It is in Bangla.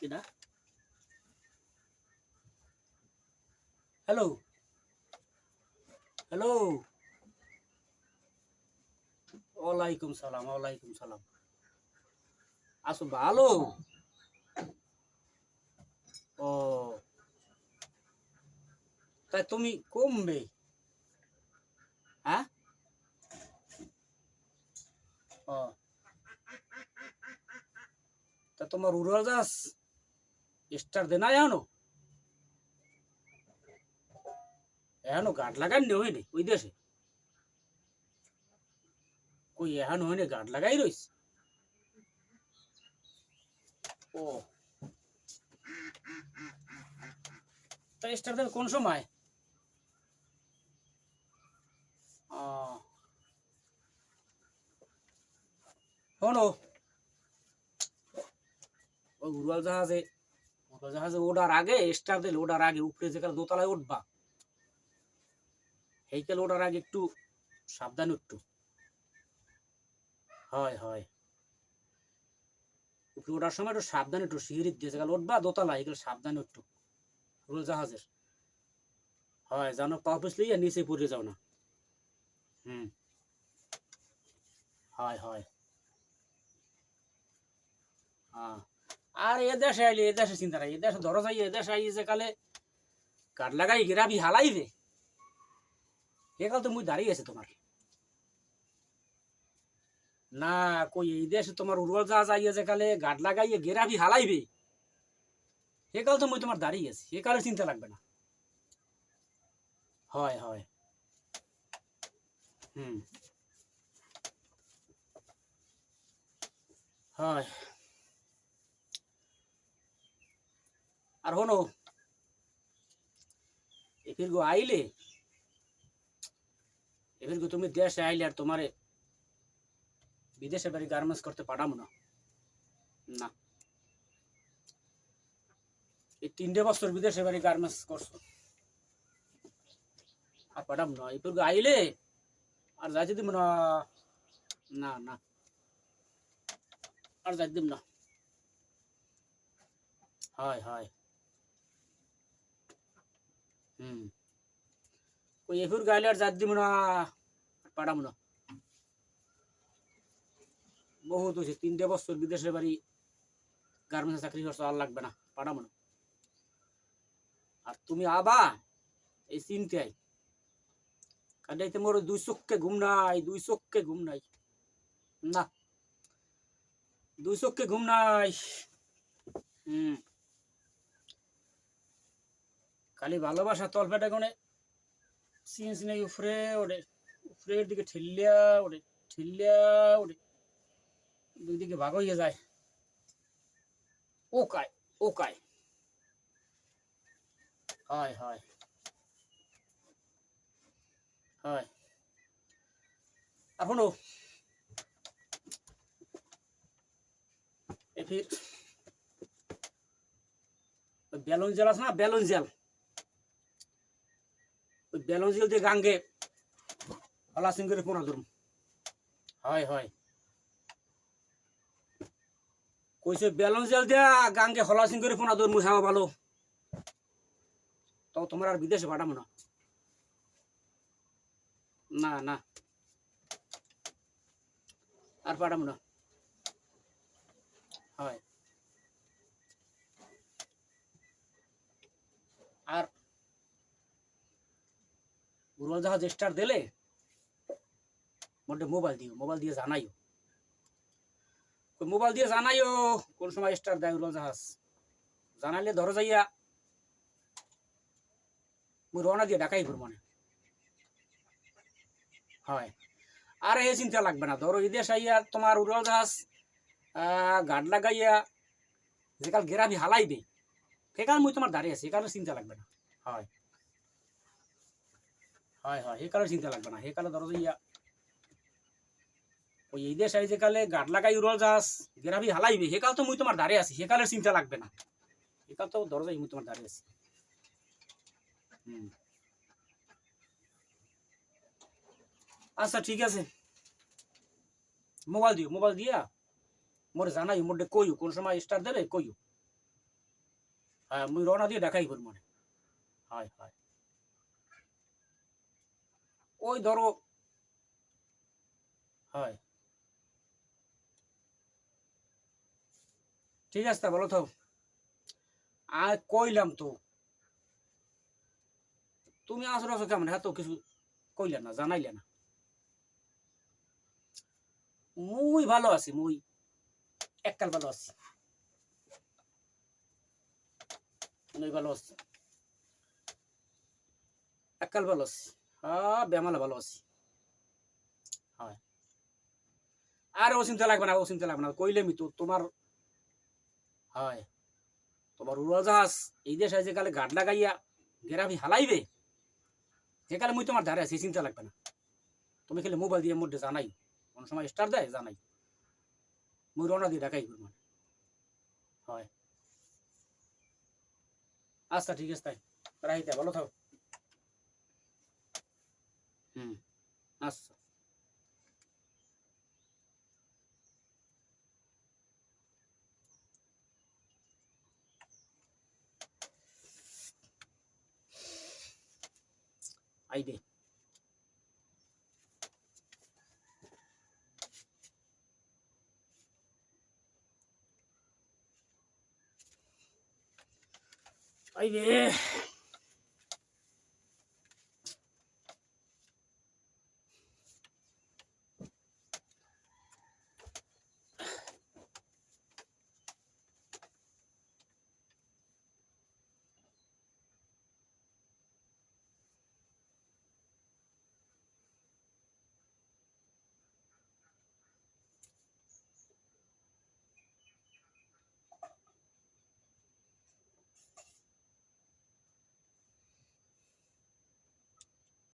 কিনা হ্যালো হ্যালো ওয়ালাইকুম সালাম ওয়ালাইকুম সালাম আসো ভালো ও তাই তুমি কমবে হ্যাঁ ও তা তোমার উড়াল যাস স্টার না এখনও গাট লাগান হয়নি ওই দেশে কই এখনও হয়নি গাট লাগাই রইস ও তা স্টার দেবে কোন সময় শোনো ওই উড়াল জাহাজে জাহাজে ওঠার আগে স্টার দিলে ওঠার আগে উপরে দোতলায় উঠবা সেইকালে ওঠার আগে একটু সাবধান একটু হয় হয়। উপরে ওঠার সময় একটু সাবধান একটু সিঁড়ি দিয়ে উঠবা দোতলা এগুলো সাবধান একটু উড়াল জাহাজের। হয়, জানো, পা পিছলে নিচে পড়ে যাও না। হুম। হয় হয়। হ্যাঁ আর, এ দেশে আইলে, এ দেশে চিন্তা নাই, এ দেশে ধরো যাই, এ দেশে আইছে কালে কাঠ লাগাই গেরাবি হালাইবে এ কাল তো মুই দাঁড়িয়ে আছে তোমার। না, কই, এই দেশে তোমার উড়ল যা যাইয়ে যে কালে গাট লাগাইয়ে গেরাবি হালাইবে এ কাল তো মুই তোমার দাঁড়িয়ে আছি, এ কালে চিন্তা লাগবে না। হয় হয়। হুম। হয়। আর হনো, এফির গো আইলে, এফির গো তুমি দেশে আইলে আর তোমারে বিদেশে বাড়ি গার্মেন্টস করতে পাঠাবো না। না। এই তিনটে বছর বিদেশে বাড়ি গার্মেন্টস করছ। আর পাঠাবো না। এফির গো আইলে, আর যাইতে দিব না। না না। আর যাইতে দিব না। হয় হয়। হুম। ওই এফুর গাইলে আর যাত দিব না পাঠাবো না। বহুত হয়েছে তিনটে বছর বিদেশের বাড়ি গার্মেন্টসে চাকরি করছ, আর লাগবে না পাঠাবো না। আর তুমি আবা, এই চিন্তায় কাটাইতে মোর দুই চোখকে ঘুম নাই, দুই চোখকে ঘুম নাই। না, দুই চোখকে ঘুম নাই। হুম। খালি ভালোবাসা তলপেটা কোনে সিন সিনে উফরে ওরে উফরের দিকে ঠেলিয়া ওরে ঠেলিয়া ওরে দুই দিকে ভাগ হয়ে যায়। ও কায় ও কায়। হয় হয়। হয়। আর শোনো। এ ফির বেলুন জেল আছে না, বেলুন জেল? বেলুন জেল দিয়ে গাঙ্গে হলা সিং করে পোনা ধরুন হয় হয়। কইছে বেলুন জেল দিয়া গাঙ্গে হলা সিং করে পোনা ধরুন মুসামা ভালো। তো তোমার আর বিদেশে পাঠাবো না। না না। আর পাঠাবো না। হয় আর উড়াল জাহাজ স্টার দিলে মোটে মোবাইল দিও মোবাইল দিয়ে জানাইও। মোবাইল দিয়ে জানাইও কোন সময় স্টার দেয় উড়াল জাহাজ জানাইলে ধরো যাইয়া মুই রওনা দিয়ে ডাকাই ঘুর মানে হয়। আর এই চিন্তা লাগবে না ধরো এই দেশ আইয়া তোমার উড়াল জাহাজ আহ, গাড লাগাইয়া যেকাল গেরাবি হালাইবে সেকাল মুই তোমার দাঁড়িয়ে আছি একালে চিন্তা লাগবে না। হয়। হয় হয়। সেকালে চিন্তা লাগবে না। সেকালে ধরো যে ইয়া ওই এই দেশ আই যেকালে গাড লাগাই উড়াল জাহাজ গেরাবি হালাইবে। সেকাল তো মুই তোমার দাঁড়িয়ে আছি। সেকালে চিন্তা লাগবে না। সেকাল তো ধরো মুই তোমার দাঁড়িয়ে আছি। হুম। আচ্ছা ঠিক আছে। মোবাইল দিও, মোবাইল দিয়া। মোরে জানাই মোটে কইও কোন সময় স্টার দেবে কইও হ্যাঁ মুই রওনা দিয়ে দেখাই করব মানে হয় হয়। ওই ধরো। হয়। ঠিক আছে বলো তো। আর কইলাম তো, তুমি আসো আসো কেমন? হ্যাঁ তো কিছু কইলে না, জানাইলে না। মুই ভালো আছি, মুই এককাল ভালো আছি। ভালো আছি। এককাল ভালো আছি। হ্যাঁ বেমালা ভালো আছি হয়। আর চিন্তা লাগবে না চিন্তা লাগবে না কইলেমি তো তোমার হয়। তোমার উড়োজাহাজ, এই দেশে যে কালে গাড লাগাইয়া গেরাবি হালাইবে, যে কালে মুই তোমার ধারে আছি চিন্তা লাগবে না। তুমি খেলে মোবাইল দিয়ে মধ্যে জানাই। কোন সময় স্টার দেয়, জানাই। মুই রওনা দিয়ে দেখাই করব হয়। আচ্ছা ঠিক আছে, তাই। রাইতে ভালো থাকো। হুম আচ্ছা আইডে আইবে